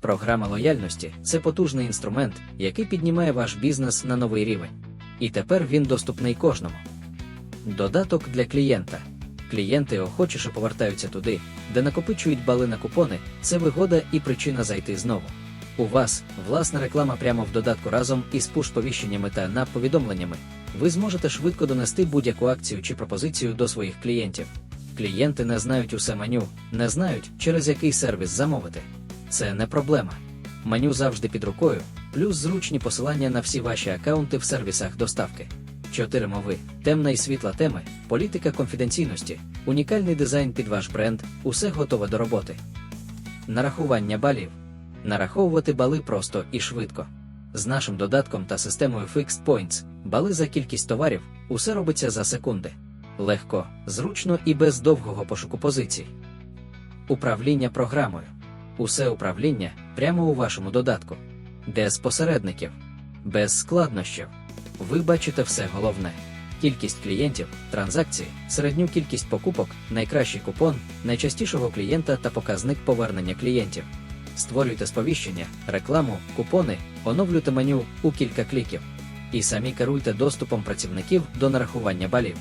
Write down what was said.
Програма лояльності це потужний інструмент, який піднімає ваш бізнес на новий рівень. І тепер він доступний кожному. Додаток для клієнта. Клієнти охочіше повертаються туди, де накопичують бали на купони, це вигода і причина зайти знову. У вас власна реклама прямо в додатку разом із пуш-повіщеннями та NAP-повідомленнями. Ви зможете швидко донести будь-яку акцію чи пропозицію до своїх клієнтів. Клієнти не знають усе меню, не знають, через який сервіс замовити. Це не проблема. Меню завжди під рукою, плюс зручні посилання на всі ваші акаунти в сервісах доставки. Чотири мови, темна і світла теми, політика конфіденційності, унікальний дизайн під ваш бренд, усе готове до роботи. Нарахування балів. Нараховувати бали просто і швидко. З нашим додатком та системою Fixed Points, бали за кількість товарів, усе робиться за секунди. Легко, зручно і без довгого пошуку позицій. Управління програмою. Усе управління прямо у вашому додатку. Без посередників, без складнощів. Ви бачите все головне: кількість клієнтів, транзакції, середню кількість покупок, найкращий купон, найчастішого клієнта та показник повернення клієнтів. Створюйте сповіщення, рекламу, купони, оновлюйте меню у кілька кліків. І самі керуйте доступом працівників до нарахування балів.